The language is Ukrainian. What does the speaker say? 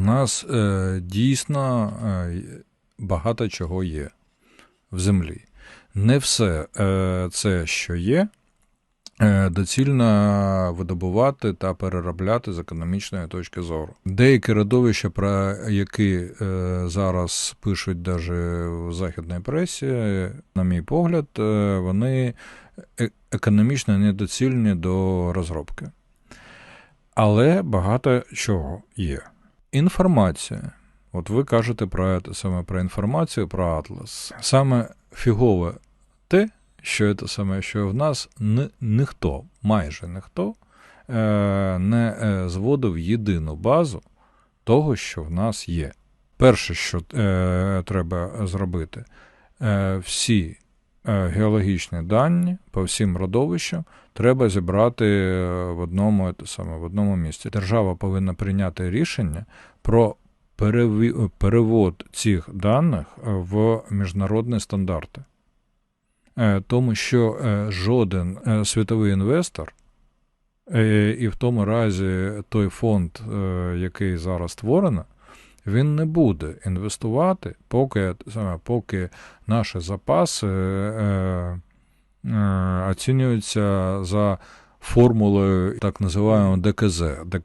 В нас е, дійсно е, багато чого є в землі. Не все е, це, що є, е, доцільно видобувати та переробляти з економічної точки зору. Деякі родовища, про які е, зараз пишуть навіть в західній пресі, на мій погляд, е, вони економічно недоцільні до розробки. Але багато чого є. Інформація. От ви кажете про це саме про інформацію, про Атлас. Саме фігове те, що це саме, що в нас ні, ніхто, майже ніхто, е, не е, зводив єдину базу того, що в нас є. Перше, що е, треба зробити, е, всі геологічні дані по всім родовищам треба зібрати е, в одному, те саме, в одному місці. Держава повинна прийняти рішення про перевод цих даних в міжнародні стандарти. Е, Тому що е, жоден е, світовий інвестор, е, і в тому разі той фонд, е, який зараз створено, він не буде інвестувати, поки, поки наші запаси е, е, оцінюються за формулою так називаємо ДКЗ